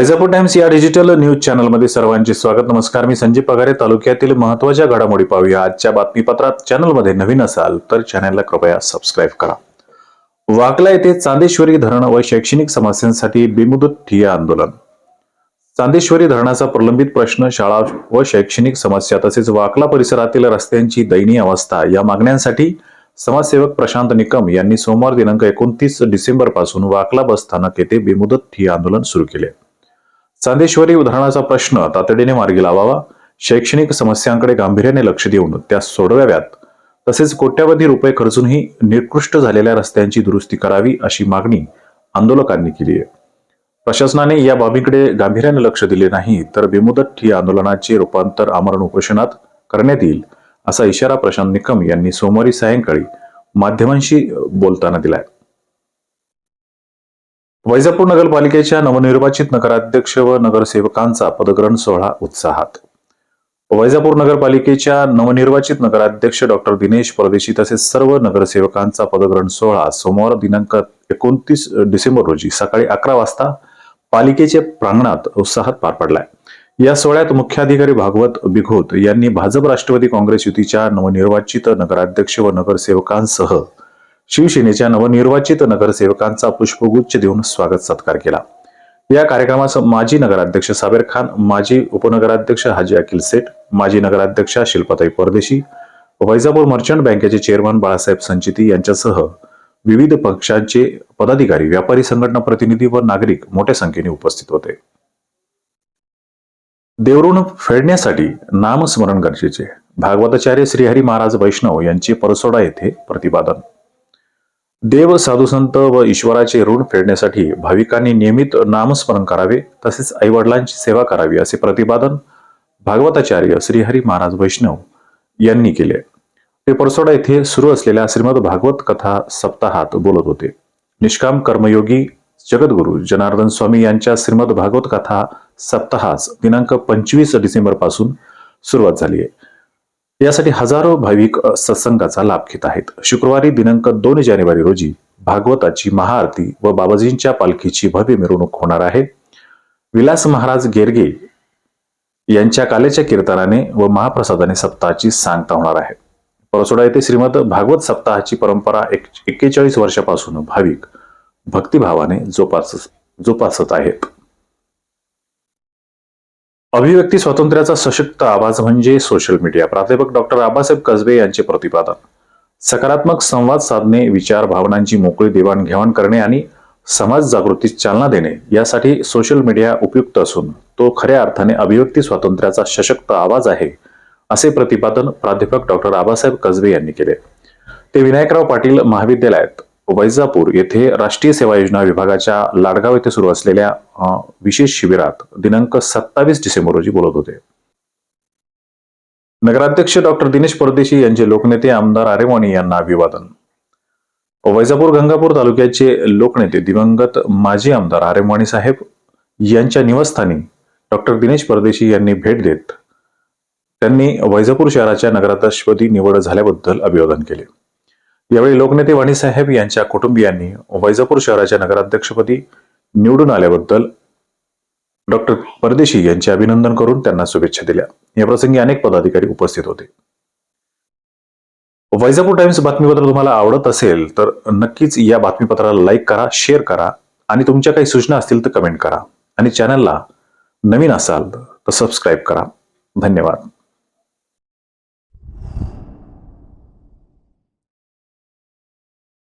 Vaijapur times या digital news चॅनलमध्ये सर्वांचे स्वागत. नमस्कार मी संजय पगारे. तालुक्यातील महत्त्वाच्या घडामोडी पाहूया. आजच्या बातमीपत्रात चॅनलमध्ये नवीन असाल तर चॅनलला कृपया सबस्क्राईब करा. वाकला येथे चांदेश्वरी धरण व शैक्षणिक समस्यांसाठी बेमुदत ठिय्या आंदोलन. चांदेश्वरी धरणाचा प्रलंबित प्रश्न शाळा व शैक्षणिक समस्या तसेच वाकला परिसरातील रस्त्यांची दयनीय अवस्था या मागण्यांसाठी समाजसेवक प्रशांत निकम यांनी सोमवार दिनांक एकोणतीस डिसेंबरपासून वाकला बस स्थानक येथे बेमुदत ठिय्या आंदोलन सुरू केले. चांदेश्वरी उदाहरणाचा प्रश्न तातडीने मार्गी लावावा. शैक्षणिक समस्यांकडे गांभीर्याने लक्ष देऊन त्या सोडवाव्यात. तसेच कोट्यावधी रुपये खर्चूनही निकृष्ट झालेल्या रस्त्यांची दुरुस्ती करावी अशी मागणी आंदोलकांनी केली आहे. प्रशासनाने या बाबीकडे गांभीर्याने लक्ष दिले नाही तर बेमुदत ही आंदोलनाचे रूपांतर आमरण उपोषणात करण्यात येईल असा इशारा प्रशांत निकम यांनी सोमवारी सायंकाळी माध्यमांशी बोलताना दिलाय. वैजापूर नगरपालिकेच्या नवनिर्वाचित नगराध्यक्ष व नगरसेवकांचा पदग्रहण सोहळा उत्साहात. वैजापूर नगरपालिकेच्या नवनिर्वाचित नगराध्यक्ष डॉक्टर दिनेश परदेशी तसेच सर्व नगरसेवकांचा पदग्रहण सोहळा सोमवार दिनांक एकोणतीस डिसेंबर रोजी सकाळी अकरा वाजता पालिकेच्या प्रांगणात उत्साहात पार पडलाय. या सोहळ्यात मुख्याधिकारी भागवत बिघोत यांनी भाजप राष्ट्रवादी काँग्रेस युतीच्या नवनिर्वाचित नगराध्यक्ष व नगरसेवकांसह शिवसेनेच्या नवनिर्वाचित नगरसेवकांचा पुष्पगुच्छ देऊन स्वागत सत्कार केला. या कार्यक्रमास माजी नगराध्यक्ष साबेर खान माजी उपनगराध्यक्ष हाजी अकिल सेठ माजी नगराध्यक्षा शिल्पाताई परदेशी वैजापूर मर्चंट बँकेचे चेअरमन बाळासाहेब संचिती यांच्यासह विविध पक्षांचे पदाधिकारी व्यापारी संघटना प्रतिनिधी व नागरिक मोठ्या संख्येने उपस्थित होते. देवऋण फेडण्यासाठी नामस्मरण गरजेचे. भागवताचार्य श्रीहरी महाराज वैष्णव यांचे परसोडा येथे प्रतिपादन देव साधुसंत व ईश्वराचे ऋण फेडण्यासाठी भाविकांनी नियमित नामस्मरण करावे तसेच आईवडिलांची सेवा करावी असे प्रतिपादन भागवताचार्य श्रीहरी महाराज वैष्णव यांनी केले. ते परसोडा येथे सुरू असलेल्या श्रीमद भागवत कथा सप्ताहात बोलत होते. निष्काम कर्मयोगी जगद्गुरु जनार्दन स्वामी यांच्या श्रीमद भागवत कथा सप्ताहास दिनांक पंचवीस डिसेंबरपासून सुरुवात झाली आहे. यासाठी हजारो भाविक सत्संगाचा लाभ घेत आहेत. शुक्रवारी दिनांक दोन जानेवारी रोजी भागवताची महाआरती व बाबाजींच्या पालखीची भव्य मिरवणूक होणार आहे. विलास महाराज गेरगे यांच्या कालेच्या कीर्तनाने व महाप्रसादाने सप्ताहाची सांगता होणार आहे. परसोडा येथे श्रीमद भागवत सप्ताहाची परंपरा एक एक्केचाळीस वर्षापासून भाविक भक्तिभावाने जोपास जोपासत आहेत. अभिव्यक्ती स्वातंत्र्याचा सशक्त आवाज म्हणजे सोशल मीडिया प्राध्यापक डॉक्टर आबासाहेब कसबे यांचे प्रतिपादन. सकारात्मक संवाद साधणे विचार भावनांची मोकळी देवाणघेवाण करणे आणि समाज जागृतीस चालना देणे यासाठी सोशल मीडिया उपयुक्त असून तो खऱ्या अर्थाने अभिव्यक्ती स्वातंत्र्याचा सशक्त आवाज आहे असे प्रतिपादन प्राध्यापक डॉक्टर आबासाहेब कसबे यांनी केले. ते विनायकराव पाटील महाविद्यालयात वैजापूर येथे राष्ट्रीय सेवा योजना विभागाच्या लाडगाव येथे सुरू असलेल्या विशेष शिबिरात दिनांक सत्तावीस डिसेंबर रोजी बोलत होते. नगराध्यक्ष डॉक्टर दिनेश परदेशी यांचे लोकनेते आमदार आरेवाणी यांना अभिवादन. वैजापूर गंगापूर तालुक्याचे लोकनेते दिवंगत माजी आमदार आरेवाणी साहेब यांच्या निवासस्थानी डॉक्टर दिनेश परदेशी यांनी भेट देत त्यांनी वैजापूर शहराच्या नगराध्यक्षपदी निवड झाल्याबद्दल अभिवादन केले. यावेळी लोकनेते वाणी साहेब यांच्या कुटुंबियांनी वैजापूर शहराच्या नगराध्यक्षपदी निवडून आल्याबद्दल डॉक्टर परदेशी यांचे अभिनंदन करून त्यांना शुभेच्छा दिल्या. याप्रसंगी अनेक पदाधिकारी उपस्थित होते. वैजापूर टाइम्स बातमीपत्र तुम्हाला आवडत असेल तर नक्कीच या बातमीपत्राला लाईक करा शेअर करा आणि तुमच्या काही सूचना असतील तर कमेंट करा. आणि चॅनलला नवीन असाल तर सबस्क्राईब करा. धन्यवाद.